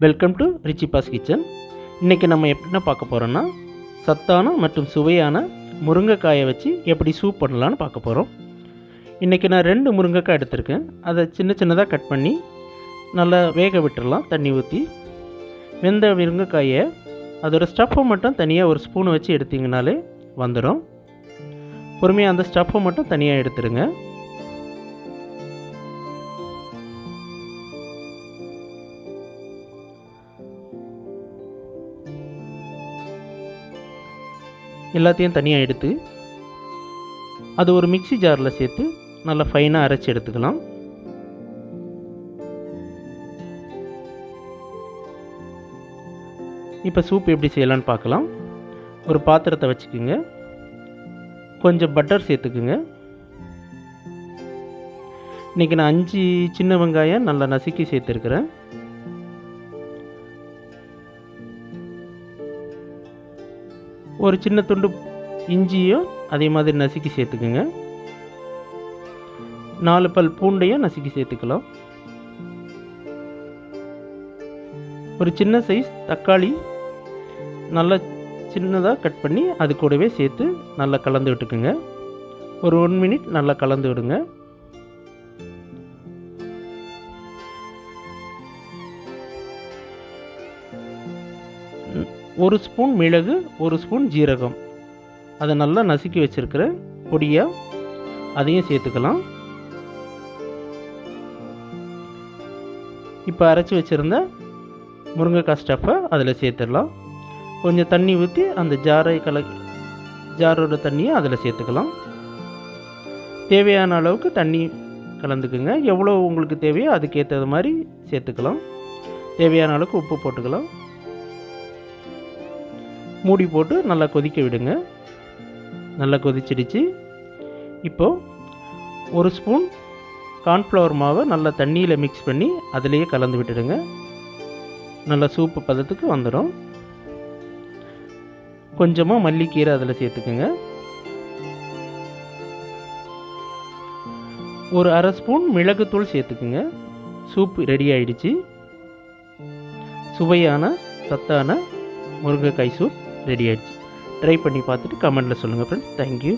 Welcome to ரிச்சி பாஸ் kitchen இன்றைக்கி நம்ம எப்படின்னா பார்க்க போகிறோன்னா சத்தான மற்றும் சுவையான முருங்கைக்காயை வச்சு எப்படி சூப் பண்ணலான்னு பார்க்க போகிறோம் இன்றைக்கி நான் ரெண்டு முருங்கைக்காய் எடுத்திருக்கேன். அதை சின்ன சின்னதாக கட் பண்ணி நல்லா வேக விட்டுடலாம் தண்ணி ஊற்றி வெந்த முருங்கைக்காயை அதோடய ஸ்டஃப்பை மட்டும் தனியாக ஒரு ஸ்பூன் வச்சு எடுத்திங்கனாலே வந்துடும் பொறுமையாக அந்த ஸ்டஃப்பை மட்டும் தனியாக எடுத்துருங்க. எல்லாத்தையும் தனியாக எடுத்து அது ஒரு மிக்சி ஜாரில் சேர்த்து நல்லா ஃபைனாக அரைச்சி எடுத்துக்கலாம். இப்போ சூப் எப்படி செய்யலான்னு பார்க்கலாம். ஒரு பாத்திரத்தை வச்சுக்கோங்க. கொஞ்சம் பட்டர் சேர்த்துக்குங்க. இன்றைக்கி நான் அஞ்சு சின்ன வெங்காயம் நல்லா நசுக்கி சேர்த்துருக்குறேன். ஒரு சின்ன துண்டு இஞ்சியும் அதே மாதிரி நசுக்கி சேர்த்துக்குங்க. நாலு பல் பூண்டையும் நசுக்கி சேர்த்துக்கலாம். ஒரு சின்ன சைஸ் தக்காளி நல்லா சின்னதாக கட் பண்ணி அது கூடவே சேர்த்து நல்லா கலந்து விட்டுக்குங்க. ஒரு ஒன் மினிட் நல்லா கலந்து விடுங்க. ஒரு ஸ்பூன் மிளகு ஒரு ஸ்பூன் ஜீரகம். அதை நல்லா நசுக்கி வச்சுருக்கிற பொடியாக அதையும் சேர்த்துக்கலாம். இப்போ அரைச்சி வச்சுருந்த முருங்கைக்காய் ஸ்டஃப்பை அதில் சேர்த்துடலாம். கொஞ்சம் தண்ணி ஊற்றி அந்த ஜாரை கல ஜாரோட தண்ணியை அதில் சேர்த்துக்கலாம். தேவையான அளவுக்கு தண்ணி கலந்துக்குங்க. எவ்வளோ உங்களுக்கு தேவையோ அதுக்கேற்றது மாதிரி சேர்த்துக்கலாம். தேவையான அளவுக்கு உப்பு போட்டுக்கலாம். மூடி போட்டு நல்லா கொதிக்க விடுங்க. நல்லா கொதிச்சிடுச்சு. இப்போது ஒரு ஸ்பூன் கார்ன்ஃப்ளவர் மாவை நல்லா தண்ணியில் மிக்ஸ் பண்ணி அதிலேயே கலந்து விட்டுடுங்க. நல்லா சூப்பு பதத்துக்கு வந்துடும். கொஞ்சமாக மல்லிக்கீரை அதில் சேர்த்துக்குங்க. ஒரு அரை ஸ்பூன் மிளகுத்தூள் சேர்த்துக்குங்க. சூப் ரெடி ஆயிடுச்சு. சுவையான சத்தான முருங்கைக்காய் சூப் ரெடி ஆயிடுச்சு. ட்ரை பண்ணி பார்த்துட்டு கமெண்ட்டில் சொல்லுங்கள் ஃப்ரெண்ட்ஸ் தேங்க்யூ